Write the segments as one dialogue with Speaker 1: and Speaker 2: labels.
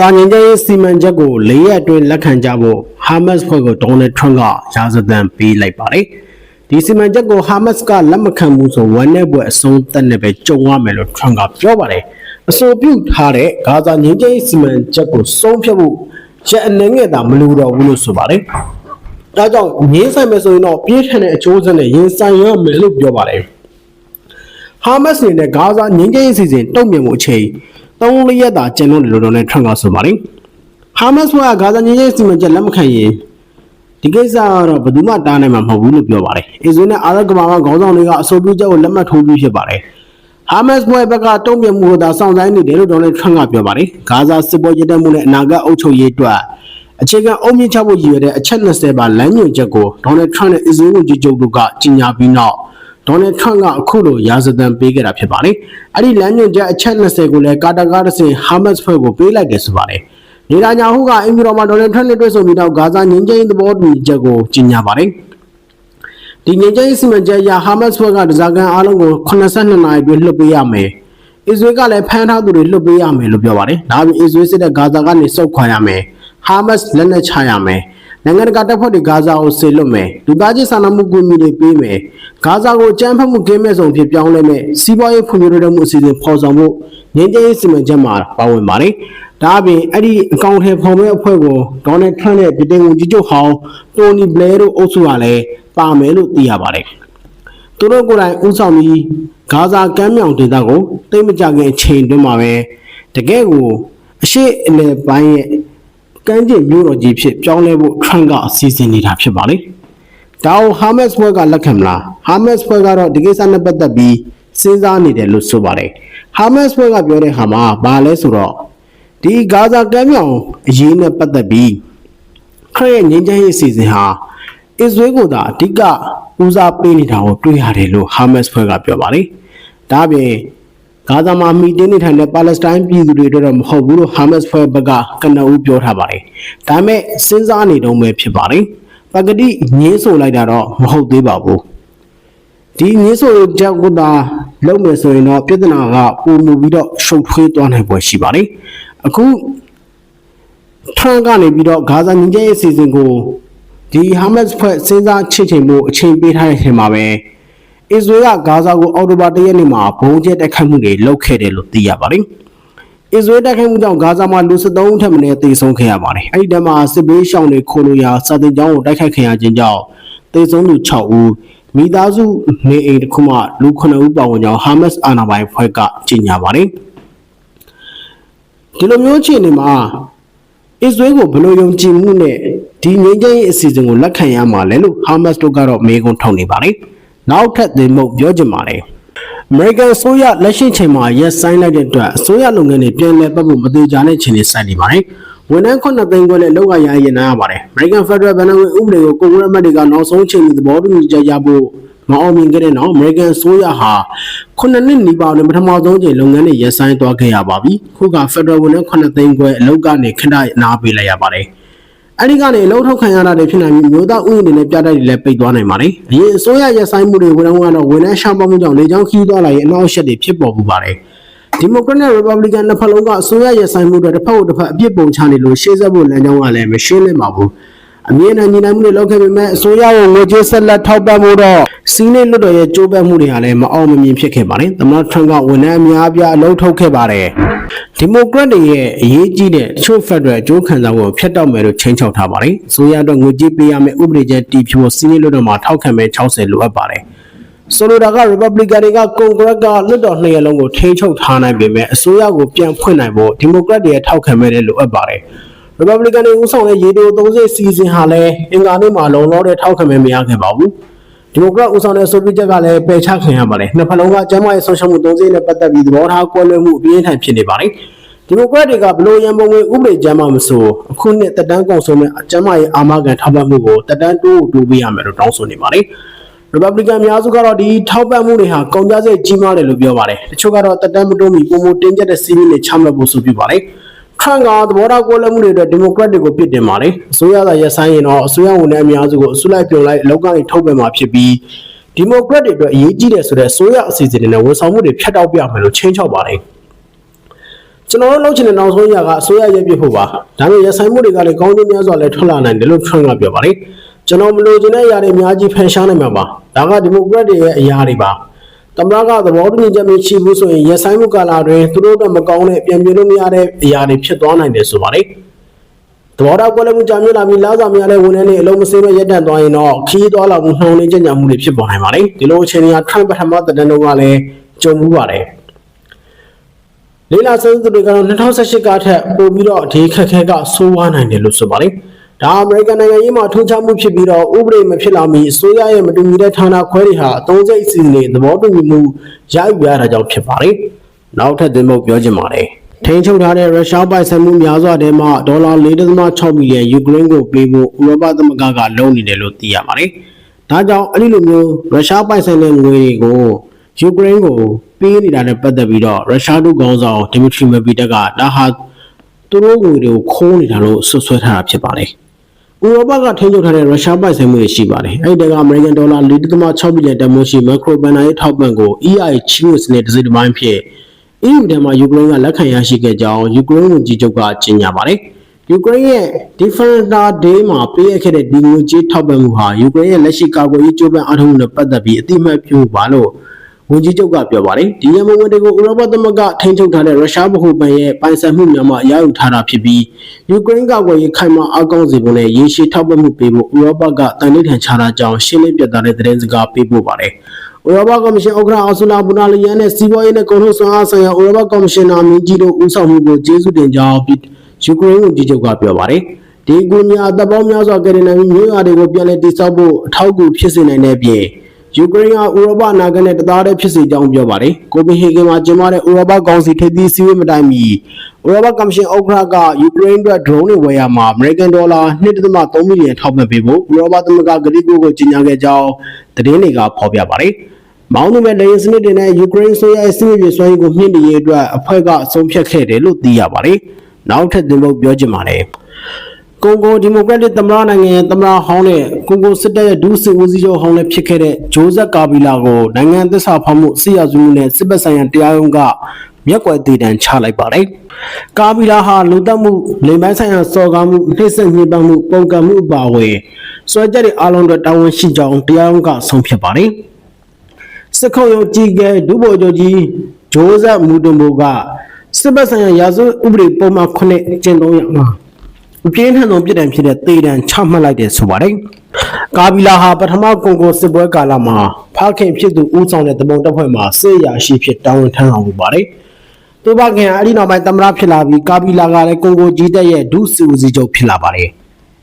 Speaker 1: တာငင်ကျရေးစီမံချက်ကို၄ရက်အတွင်းလက်ခံကြဖို့ဟာမတ်စ်ဖွဲ့ကိုဒေါ်နယ်ထရန့်ကရာဇသံပေးလိုက်ပါတယ်။ဒီစီမံချက်ကိုဟာမတ်စ်ကလက်မခံဘူးဆိုဝန်내ဘွယ်အဆုံးသက်နဲ့ပဲကြုံရမယ်လို့ထရန့်ကပြောပါတယ်။အဆိုပြုထားတဲ့ဂါဇာငင်ကျရေးစီမံချက်ကိုဆုံးဖြတ်ဖို့ရက်အနေငယ်သာမလိုတော့ဘူးလို့ဆိုပါတယ်။ဒါကြောင့်ငင်းဆိုင်မယ်ဆိုရင်တော့ပြင်းထန်တဲ့အကျိုးဆက်နဲ့ရင်ဆိုင်ရမယ်လို့ပြောပါတယ်။ဟာမတ်စ်အနေနဲ့ဂါဇာငင်းကျင်းအစီအစဉ်တုံ့ပြန်မှုအချိန် ၃လရက်တာကျန်တော့တယ်လို့တော့လည်းထရန့်ကဆိုပါတယ်။ဟာမတ်စ်ကဂါဇာငင်းကျင်းအစီအမံချက်လက်မခံရင်ဒီကိစ္စကတော့ဘယ်သူမှတားနိုင်မှာမဟုတ်ဘူးလို့ပြောပါတယ်။အစ္စရေးနဲ့အာရပ်ကမ္ဘာကခေါင်းဆောင်တွေကအဆိုပြုချက်ကိုလက်မှတ်ထိုးပြီးဖြစ်ပါတယ်။ဟာမတ်စ်ဘွဲဘက်ကတုံ့ပြန်မှုကိုသာစောင့်ဆိုင်းနေတယ်လို့ဒေါ်နယ်ထရန့်ကပြောပါတယ်။ဂါဇာစစ်ပွဲရတဲ့မှုနဲ့အနာဂတ်အုပ်ချုပ်ရေးအတွက်အခြေခံအုံမြင့်ချဖို့ရည်ရွယ်တဲ့အချက်20ပါလမ်းညွှန်ချက်ကိုဒေါ်နယ်ထရန့်နဲ့အစ္စရေးဝန်ကြီးချုပ်တို့ကကြီးညာပြီးနောက် ဒေါ်နယ်ထရန့်ကအခုလိုရာဇသံပေးခဲ့တာဖြစ်ပါတယ်။အဲ့ဒီလမ်းညွှန်ချက်အချက်20ကိုလည်းကာတာကာတစ်စင်ဟာမတ်စ်ဖွဲ့ကိုပေးလိုက်တယ်ဆိုပါတယ်။နေရာညာဟုကအင်ဂျီရောမှာဒေါ်နယ်ထရန့်နဲ့တွေ့ဆုံပြီးနောက်ဂါဇာငင်းကျင်းသဘောတူညီချက်ကိုကြီးညာပါတယ်။ဒီငင်းကျင်းစီမံချက်အရဟာမတ်စ်ဖွဲ့ကဒဇာကန်အားလုံးကို82နာရီအတွင်းလွှတ်ပေးရမယ်။အစ္စရေးကလည်းဖမ်းထားသူတွေလွှတ်ပေးရမယ်လို့ပြောပါတယ်။ဒါအပြင်အစ္စရေးစစ်တပ်ဂါဇာကနေစုတ်ခွာရမယ်။ ဟာမတ်စ်လက်နက်ချရမယ်။နိုင်ငံတကာတပ်ဖွဲ့တွေဂါဇာကိုဆေလွတ်မယ်။လူသားချင်းစာနာမှုကူညီတွေပေးမယ်။ဂါဇာကိုအကြမ်းဖက်မှုကင်းမဲ့ဆုံးဖြစ်ပြောင်းလဲမယ်။စီးပွားရေးဖွံ့ဖြိုးတိုးတက်မှုအစီအစဉ်ဖော်ဆောင်ဖို့ငင်းကျင်းစီမံချက်မှာပါဝင်ပါတယ်။ဒါအပြင်အဲ့ဒီအကောင့်ထဲဖော်မဲ့အဖွဲ့ကိုဒေါ်နယ်ထရန့်နဲ့ပြည်ထောင်စုကြီးချုပ်ဟောင်းတိုနီဘလဲတို့အုပ်စုကလည်းပါမယ်လို့သိရပါတယ်။သူတို့ကိုယ်တိုင်ဥဆောင်ပြီးဂါဇာကမ်းမြောင်ဒေသကိုတိတ်မကြခင်အချိန်တွင်းမှာပဲတကယ်ကိုအရှိအလယ်ပိုင်းရဲ့ ကမ်းခြေမြို့တော်ကြီးဖြစ်ပြောင်းလဲဖို့ထရန့်ကအစီအစဉ်နေတာဖြစ်ပါလေ။ဒါကိုဟာမတ်စ်ဘွဲကလက်ခံမလား။ဟာမတ်စ်ဘွဲကတော့ဒီကိစ္စနဲ့ပတ်သက်ပြီးစဉ်းစားနေတယ်လို့ဆိုပါတယ်။ဟာမတ်စ်ဘွဲကပြောတဲ့ဟာမှာဘာလဲဆိုတော့ဒီဂါဇာကမ်းမြောင်အရေးနဲ့ပတ်သက်ပြီးခရစ်ရဲ့ငြိမ်းချမ်းရေးအစီအစဉ်ဟာအစ္စရေးကိုသာအဓိကဦးစားပေးနေတာကိုတွေ့ရတယ်လို့ဟာမတ်စ်ဖွဲ့ကပြောပါတယ်။ဒါ့အပြင် ဂါဇာမှာမီတင်းနေထိုင်တဲ့ပါလက်စတိုင်းပြည်သူတွေအတွက်တော့မဟုတ်ဘူးလို့ဟာမတ်စ်ဖွဲ့ဘက်ကကနဦးပြောထားပါတယ်။ဒါပေမဲ့စဉ်းစားနေတုန်းပဲဖြစ်ပါတယ်။ပကတိငင်းဆိုလိုက်တာတော့မဟုတ်သေးပါဘူး။ဒီငင်းဆိုကြောက်ကသာလုံးမယ်ဆိုရင်တော့ပြဿနာကပုံမူပြီးတော့ရှုပ်ထွေးသွားနိုင်ပွဲရှိပါတယ်။အခုထရန့်ကနေပြီးတော့ဂါဇာငင်းကျဲရေးအစီအစဉ်ကိုဒီဟာမတ်စ်ဖွဲ့စဉ်းစားချစ်ချိန်မှုအချိန်ပေးထားတဲ့အချိန်မှာပဲ အစ္စရေးကဂါဇာကိုအော်တိုဘာတရက်နေ့မှာဘုံကျဲတိုက်ခိုက်မှုတွေလုပ်ခဲ့တယ်လို့သိရပါတယ်။အစ္စရေးတိုက်ခိုက်မှုကြောင့်ဂါဇာမှာလူ73ဦးထက်မနည်းသေဆုံးခဲ့ရပါတယ်။အဲဒီတည်းမှာစစ်ဘေးရှောင်တွေခိုလိုရာစာတင်ကျောင်းကိုတိုက်ခိုက်ခံရခြင်းကြောင့်သေဆုံးသူ6ဦးမိသားစုနေအိမ်တစ်ခုမှလူ9ဦးပါဝင်ကြောင်းဟာမတ်စ်အာဏာပိုင်ဖွဲ့ကကြေညာပါတယ်။ဒီလိုမျိုးအခြေအနေမှာအစ္စရေးကိုဘယ်လိုယုံကြည်မှုနဲ့ဒီငြိမ်းချမ်းရေးအစီအစဉ်ကိုလက်ခံရမှာလဲလို့ဟာမတ်စ်တို့ကတော့မေးခွန်းထုတ်နေပါတယ်။ နောက်ထပ်သင်မှုပြောချင်ပါတယ်။ American အစိုးရလက်ရှိချိန်မှာရက်ဆိုင်လိုက်တဲ့အတွက်အစိုးရလုပ်ငန်းတွေပြန်လည်ပတ်ဖို့မသေးကြတဲ့ချိန်တွေစိုက်နေပါတယ်။ဝန်ထမ်း9သိန်းခွဲနဲ့လောက်ကရရင်နာရပါတယ်။ American Federal ဘဏ္ဍာငွေဥပဒေကိုကိုယ်ကရမတ်တွေကနောက်ဆုံးချိန်သဘောတူညီချက်ရဖို့မအောင်မြင်ခဲ့တဲ့နောက် American အစိုးရဟာခုနှစ်နှစ်နီးပါးနဲ့ပထမဆုံးချိန်လုပ်ငန်းတွေရပ်ဆိုင်းသွားခဲ့ရပါပြီ။ခုက Federal ဝန်ထမ်း9သိန်းခွဲအလုပ်ကနေခဏနားပေးလိုက်ရပါတယ်။ အဲ့ဒီကနေအလုံးထုတ်ခံရတာတွေဖြစ်နိုင်ပြီးမျိုးသားဥယျာဉ်တွေနဲ့ပြတိုက်တွေလည်းပိတ်သွားနိုင်ပါတယ်။အရင်အစိုးရရက်ဆိုင်မှုတွေဝန်ထမ်းကတော့ဝန်ထမ်းရှားပါမှုကြောင့်လေကြောင်းခီးသွားလာရင်အနောက်အရှက်တွေဖြစ်ပေါ်မှုပါတယ်။ဒီမိုကရက်နဲ့ရီပတ်ဘလီကန်နှစ်ဖက်လုံးကအစိုးရရက်ဆိုင်မှုတွေတစ်ဖက်ကိုတစ်ဖက်အပြစ်ပုံချနေလို့ရှေ့ဆက်ဖို့လမ်းကြောင်းကလည်းမရှင်းလင်းပါဘူး။အမြင့်နဲ့ညီနိုင်မှုတွေလုပ်ခဲ့ပေမဲ့အစိုးရကိုငွေကြေးဆက်လက်ထောက်ပံ့မှုတော့စီးနေလွတ်တော်ရဲ့ကြိုးပမ်းမှုတွေဟာလည်းမအောင်မမြင်ဖြစ်ခဲ့ပါတယ်။သမ္မတထရန့်ကဝန်ထမ်းအများအပြားအလုပ်ထုတ်ခဲ့ပါတယ်။ ဒီမိုကရက်တွေရဲ့အရေးကြီးတဲ့တချို့ဖက်ဒရယ်အကျိုးခံစားမှုကိုဖျက်တောက်မယ်လို့ချိန်ချောက်ထားပါတယ်။အစိုးရအတွက်ငွေကြေးပေးရမယ့်ဥပဒေချက်တည်ဖြိုးစီးနေလွတ်တော်မှာထောက်ခံမဲ့60လိုအပ်ပါတယ်။ဆိုလိုတာက Republican တွေကကွန်ဂရက်ကလွှတ်တော်နှစ်ရပ်လုံးကိုထိန်းချုပ်ထားနိုင်ပေမဲ့အစိုးရကိုပြန်ဖွင့်နိုင်ဖို့ Democrat တွေရဲ့ထောက်ခံမဲ့လည်းလိုအပ်ပါတယ်။ Republican တွေဦးဆောင်တဲ့ရေတို30စီဇန်ဟာလည်းအင်္ဂါနေ့မှာလုံလောက်တဲ့ထောက်ခံမဲ့မရခဲ့ပါဘူး။ Democrat ဦးဆောင်တဲ့ဆိုပီချက်ကလည်းပယ်ချခံရပါတယ်။နှစ်ဖက်လုံးကကျန်းမာရေးဆောင်ရှောက်မှု30နဲ့ပတ်သက်ပြီးသဘောထားကွဲလွဲမှုအပြင်းထန်ဖြစ်နေပါတယ်။ဒီမိုကရက်တွေကဘလို့ရန်ပုံငွေဥပဒေကျမ်းမှမဆိုအခုနှစ်တက်တန်းကုန်ဆုံးမဲ့အကျမ်းမာရေးအာမခံထောက်ပံ့မှုကိုတက်တန်းတိုးတိုးပေးရမယ်လို့တောင်းဆိုနေပါတယ်။ Republican အများစုကတော့ဒီထောက်ပံ့မှုတွေဟာကုန်ကျစရိတ်ကြီးမားတယ်လို့ပြောပါတယ်။တချို့ကတော့တက်တန်းမတိုးမီပုံမတင်းကျပ်တဲ့စီးရီးတွေချမှတ်ဖို့ဆိုပြပါတယ်။ Trump ကသဘောထားကွဲလွဲမှုတွေအတွက် Democrat တွေကိုပြစ်တင်ပါတယ်။အစိုးရသာရက်ဆိုင်ရင်တော့အစိုးရဝန်ထမ်းအများစုကိုအစုလိုက်ပြုံလိုက်အလောက်ကနေထုတ်ပယ်မှာဖြစ်ပြီး Democrat တွေအတွက်အရေးကြီးတယ်ဆိုတဲ့အစိုးရအစီအစဉ်တွေနဲ့ဝန်ဆောင်မှုတွေဖျက်တောက်ပြမယ်လို့ချိန်ချောက်ပါတယ်။ကျွန်တော်တို့လုပ်ချင်တဲ့နောက်ဆုံးရကအစိုးရရဲ့ပြစ်ဖို့ပါဒါပေမဲ့ရဆိုင်မှုတွေကလည်းကောင်းကျိုးများစွာလည်းထွက်လာနိုင်တယ်လို့ Trump ကပြောပါတယ်ကျွန်တော်မလိုချင်တဲ့အရာတွေအများကြီးဖန်ရှားနိုင်မှာပါဒါကဒီမိုကရက်တွေရဲ့အရာတွေပါ တမရကသဘောတူညီချက်မျိုးရှိဘူးဆိုရင်ရဆိုင်မှုကာလတွင်သူတို့တော့မကောင်းတဲ့ပြန်ပြလို့မရတဲ့အရာတွေဖြစ်သွားနိုင်တယ်ဆိုပါတယ်သဘောထားကွက်လက်မှုကြာမြင့်လာပြီးလာစားများတဲ့ဝန်ထမ်းတွေအလုံးမစင်းမဲ့ရက်တန့်သွားရင်တော့ခီးသွားလာမှုနှောင့်နှေးကြကြမှုတွေဖြစ်ပေါ်နိုင်ပါတယ်ဒီလိုအခြေအနေက Trump ပထမသက်တမ်းတုန်းကလည်းကြုံမှုပါတယ်လေးလာစမ်းသူတွေကတော့2018ကထက်ပိုပြီးတော့ဒီခက်ခဲကဆိုးဝါးနိုင်တယ်လို့ဆိုပါတယ်။ ဒါအမေရိကန်နိုင်ငံရေးမှာထူးခြားမှုဖြစ်ပြီးတော့ဥပဒေမဖြစ်လာမီအစိုးရရဲ့မတူညီတဲ့ဌာနခွဲတွေဟာအသုံးစိတ်အစီအစဉ်တွေသဘောတူညီမှုရယူရတာကြောင့်ဖြစ်ပါတယ်။နောက်ထပ်သင်ဖို့ပြောချင်ပါတယ်။ထိန်းချုပ်ထားတဲ့ရုရှားပိုင်ဆိုင်မှုများစွာထဲမှာဒေါ်လာ4.6ဘီလီယံယူကရိန်းကိုပေးဖို့ဥရောပသမဂ္ဂကလုံနေတယ်လို့သိရပါတယ်။ဒါကြောင့်အဲ့ဒီလိုမျိုးရုရှားပိုင်ဆိုင်တဲ့ငွေတွေကိုယူကရိန်းကိုပေးနေတာနဲ့ပတ်သက်ပြီးတော့ရုရှားတို့ခေါင်းဆောင်ဒီမီထရီမဗီတက်ကဒါဟာသူတို့ငွေတွေကိုခိုးနေတာလို့ဆွဆွဲထားတာဖြစ်ပါတယ်။ ဥရောပကထိန်းချုပ်ထားတဲ့ရုရှားပိုင်ဆိုင်မှုတွေရှိပါတယ်။အဲ့ဒီကအမေရိကန်ဒေါ်လာ4.6ဘီလီယံတန်ဖိုးရှိမက်ခရိုဘန်နာရဲ့ထောက်ပံ့ကို EI ချီးမြှင့်စနစ်တစ်စိတ်တစ်ပိုင်းဖြစ် EU ထဲမှာယူကရိန်းကလက်ခံရရှိခဲ့ကြောင်းယူကရိန်းဝန်ကြီးချုပ်ကကြေညာပါတယ်။ယူကရိန်းရဲ့ Defender Day မှာပေးအပ်ခဲ့တဲ့ဒီငွေကြေးထောက်ပံ့မှုဟာယူကရိန်းရဲ့လက်ရှိကာကွယ်ရေးကြိုးပမ်းအားထုတ်မှုနဲ့ပတ်သက်ပြီးအတိအမှတ်ပြုပါလို့ ဝန်ကြီးချုပ်ကပြောပါတယ်။ဒီရမုံငွေတွေကိုဥရောပသမဂ္ဂထိန်းချုပ်ထားတဲ့ရုရှားဗဟိုဘဏ်ရဲ့ပိုင်ဆိုင်မှုများမှရယူထားတာဖြစ်ပြီးယူကရိန်းကာကွယ်ရေးခိုင်မာအကောင်းစေဖို့နဲ့ရေရှည်ထောက်ပံ့မှုပေးဖို့ဥရောပကတန်ဋိဌာန်ချတာကြောင့်ရှင်းလင်းပြသတဲ့သတင်းစကားပေးပို့ပါတယ်။ဥရောပကော်မရှင်ဥက္ကဋ္ဌအာဆူလာဘူနာလီယန်နဲ့စီးပွားရေးနဲ့ကုန်ထုတ်စွမ်းအားဆိုင်ရာဥရောပကော်မရှင်နာမင်းကြီးတို့ဦးဆောင်မှုကိုကျေးဇူးတင်ကြောင်းယူကရိန်းဝန်ကြီးချုပ်ကပြောပါတယ်။ဒီကူညာတပ်ပေါင်းများစွာကယ်တင်နိုင်ပြီးမြို့ရွာတွေကိုပြန်လည်တည်ဆောက်ဖို့အထောက်အကူဖြစ်စေနိုင်တဲ့အပြင် ယူကရိန်းကဥရောပနာဂတ်နဲ့တသားတည်းဖြစ်စေကြောင်းပြောပါတယ်။ကိုပင်ဟေဂင်မှာကျင်းပတဲ့ဥရောပကောင်စီထိပ်သီးစည်းဝေးမတိုင်မီဥရောပကော်မရှင်ဥက္ကဋ္ဌကယူကရိန်းအတွက် drone တွေဝယ်ရမှာအမေရိကန်ဒေါ်လာ1.3ဘီလီယံထောက်ပံ့ပေးဖို့ဥရောပသမဂ္ဂကတိကဝတ်ကိုကြေညာခဲ့ကြောင်းသတင်းတွေကဖော်ပြပါတယ်။မောင်းနှမဲ့လေယာဉ်စနစ်တွေနဲ့ယူကရိန်းဆိုရဲ့စစ်မြေပြင်စွမ်းရည်ကိုမြင့်တင်ရေးအတွက်အဖွဲ့ကအဆုံးဖြတ်ခဲ့တယ်လို့သိရပါတယ်။နောက်ထပ်သင်ဖို့ပြောချင်ပါတယ်။ ကွန်ဂိုဒီမိုကရက်တစ်သမ္မတနိုင်ငံရဲ့သမ္မတဟောင်းနဲ့ကွန်ဂိုစစ်တပ်ရဲ့ဒုစစ်ဦးစီးချုပ်ဟောင်းလည်းဖြစ်ခဲ့တဲ့ဂျိုးဇက်ကာဘီလာကိုနိုင်ငံသစ္စာဖောက်မှုစစ်ရစုမှုနဲ့စစ်ပတ်ဆိုင်ရာတရားရုံးကမျက်ကွယ်တည်တံချလိုက်ပါတယ်။ကာဘီလာဟာလူတက်မှုလိမ်ပိုင်းဆိုင်ရာစော်ကားမှုနှိမ့်ဆက်ညှိပန်းမှုပုံကံမှုအပါအဝင်စွဲချက်တွေအလုံးတွေတာဝန်ရှိကြောင်းတရားရုံးကဆုံးဖြတ်ပါတယ်။စစ်ခုံရုံးကြီးကဲဒုဗိုလ်ချုပ်ကြီးဂျိုးဇက်မူတွန်ဘိုကစစ်ဘက်ဆိုင်ရာရာဇဝတ်ဥပဒေပုံမှန်9ကျင့်သုံးရမှာ အပြင်းထန်ဆုံးပြည်တိုင်ဖြစ်တဲ့တေတံချမှတ်လိုက်တယ်ဆိုပါတယ်။ကာဘီလာဟာပထမကွန်ဂိုစစ်ပွဲကာလမှာဖခင်ဖြစ်သူဦးဆောင်တဲ့တမန်တပ်ဖွဲ့မှာစစ်ရာရှိဖြစ်တာဝန်ထမ်းဆောင်မှုပါတယ်။သူ့ဘခင်အဲ့ဒီနောက်ပိုင်းသမ္မတဖြစ်လာပြီးကာဘီလာကလည်းကွန်ဂိုကြီးတပ်ရဲ့ဒုစစ်ဦးစီးချုပ်ဖြစ်လာပါတယ်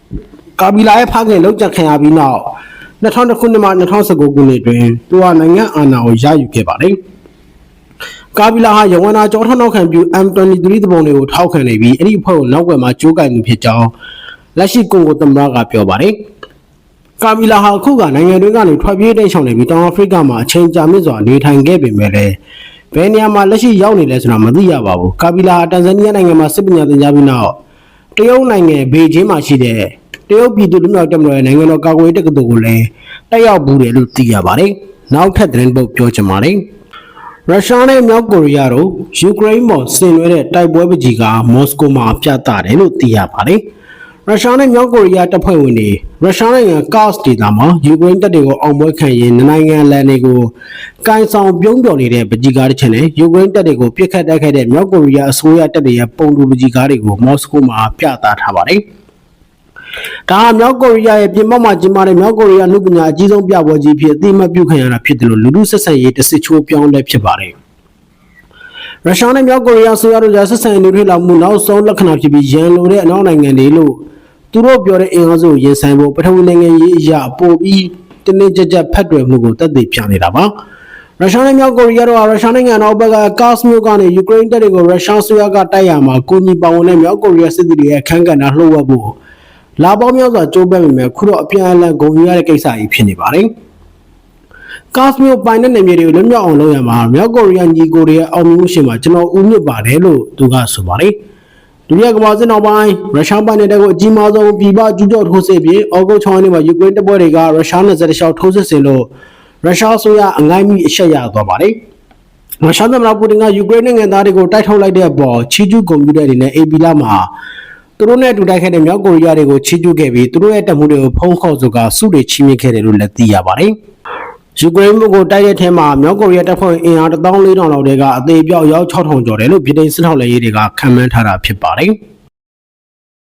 Speaker 1: ။ကာဘီလာရဲ့ဖခင်လောက်ကျခံရပြီးနောက်2000ခုနှစ်မှ2019ခုနှစ်တွင်သူဟာနိုင်ငံအာဏာကိုရယူခဲ့ပါတယ်။ ကာဘီလာဟာယဝန်နာကြောထောက်နောက်ခံပြု M23 တပုံတွေကိုထောက်ခံနေပြီးအဲ့ဒီအဖွဲ့ကိုနောက်ွယ်မှာကြိုးကိုင်မှုဖြစ်ကြောင်းလက်ရှိကွန်ဂိုသမ္မတကပြောပါတယ်။ကာဘီလာဟာအခုကနိုင်ငံတွင်းကနေထွက်ပြေးတိမ်းရှောင်နေပြီးတောင်အာဖရိကမှာအချိန်ကြာမြင့်စွာနေထိုင်ခဲ့ပေမဲ့လည်းဘယ်နေရာမှာလက်ရှိရောက်နေလဲဆိုတာမသိရပါဘူး။ကာဘီလာဟာတန်ဇန်နီးယားနိုင်ငံမှာစစ်ပညာသင်ကြားပြီးနောက်တရုတ်နိုင်ငံဘေကျင်းမှာရှိတဲ့တရုတ်ပြည်သူ့လူမျိုးတပ်မတော်ရဲ့နိုင်ငံတော်ကာကွယ်ရေးတက္ကသိုလ်ကိုလည်းတက်ရောက်ဘူးတယ်လို့သိရပါတယ်။နောက်ထပ်သတင်းပုတ်ပြောချင်ပါတယ်။ ရုရှားနဲ့မြောက်ကိုရီးယားတို့ယူကရိန်းပေါ်ဆင်နွှဲတဲ့တိုက်ပွဲပကြီးကမော်စကိုမှာပြသတယ်လို့သိရပါတယ်။ရုရှားနဲ့မြောက်ကိုရီးယားတပ်ဖွဲ့ဝင်တွေရုရှားနိုင်ငံကာ့စ်ဒေသမှာယူကရိန်းတပ်တွေကိုအောင်ပွဲခံရင်နိုင်ငံလန်တွေကိုကန်ဆောင်ပြုံးတော်နေတဲ့ပကြီးကားတစ်ချက်နဲ့ယူကရိန်းတပ်တွေကိုပြစ်ခတ်တိုက်ခိုက်တဲ့မြောက်ကိုရီးယားအစိုးရတပ်တွေရဲ့ပုံတူပကြီးကားတွေကိုမော်စကိုမှာပြသထားပါတယ်။ ဒါဟာမြောက်ကိုရီးယားရဲ့ပြင်ပမှာကျင်းပတဲ့မြောက်ကိုရီးယားလူပညာအကြီးဆုံးပြပွဲကြီးဖြစ်အသိအမှတ်ပြုခံရတာဖြစ်တယ်လို့လူမှုဆက်ဆံရေးတစ်စစ်ချိုးပြောင်းလဲဖြစ်ပါတယ်။ရုရှားနဲ့မြောက်ကိုရီးယားဆိုရတို့ကြားဆက်ဆံရေးတွေထွေးလာမှုနောက်ဆုံးလက္ခဏာဖြစ်ပြီးရန်လိုတဲ့အနောက်နိုင်ငံတွေလို့သူတို့ပြောတဲ့အင်အားစုကိုရင်ဆိုင်ဖို့ပထဝီနိုင်ငံရေးအရာပို့ပြီးတနေ့ကြကြဖက်တွယ်မှုကိုတက်သေးပြနေတာပါ။ရုရှားနဲ့မြောက်ကိုရီးယားတို့ဟာရုရှားနိုင်ငံနောက်ဘက်ကကာ့စ်မြို့ကနေယူကရိန်းတပ်တွေကိုရုရှားဆိုရကတိုက်ရမှာကိုကြီးပောင်ဝင်တဲ့မြောက်ကိုရီးယားစစ်သည်တွေရဲ့အခမ်းကဏ္ဍလှုပ်ဝက်ဖို့ လာပေါင်းများစွာကြိုးပမ်းပေမဲ့ခုတော့အပြန်အလှန်ဂုဏ်ယူရတဲ့ကိစ္စကြီးဖြစ်နေပါတယ်။ကာ့စ်မြို့ပိုင်တဲ့နေမြေတွေကိုလွတ်မြောက်အောင်လုပ်ရမှာမြောက်ကိုရီးယားညီကိုတွေရဲ့အောင်မြင်မှုရှင်မှာကျွန်တော်ဦးမြင့်ပါတယ်လို့သူကဆိုပါတယ်။ဒုတိယကမ္ဘာစစ်နောက်ပိုင်းရုရှားပိုင်တဲ့ကိုအကြီးမားဆုံးပြည်ပကျူးကျော်ထိုးစစ်ပြီးဩဂုတ်6ရက်နေ့မှာယူကရိန်းတပ်ဖွဲ့တွေကရုရှားနယ်စပ်တစ်လျှောက်ထိုးစစ်ဆင်လို့ရုရှားဆိုရအငိုင်းမိအရှက်ရသွားပါတယ်။ရုရှားသမ္မတပူတင်ကယူကရိန်းနိုင်ငံသားတွေကိုတိုက်ထုတ်လိုက်တဲ့အပေါ်ချီးကျူးဂုဏ်ပြုတဲ့အနေနဲ့အေပီလာမှာ သူတို့နဲ့အတူတိုက်ခဲ့တဲ့မြောက်ကိုရီးယားတွေကိုချီးကျူးခဲ့ပြီးသူတို့ရဲ့တပ်မှုတွေကိုဖုံးခေါ်ဆိုကစုတွေချီးမြှင့်ခဲ့တယ်လို့လည်းသိရပါတယ်။ယူကရိန်းဘက်ကိုတိုက်တဲ့ထဲမှာမြောက်ကိုရီးယားတပ်ဖွဲ့ဝင်အင်အား14000လောက်တဲကအသေးပြောက်ရောက်6000ကျော်တယ်လို့ပြည်ထောင်စစ်ထောက်လှမ်းရေးတွေကခန့်မှန်းထားတာဖြစ်ပါတယ်။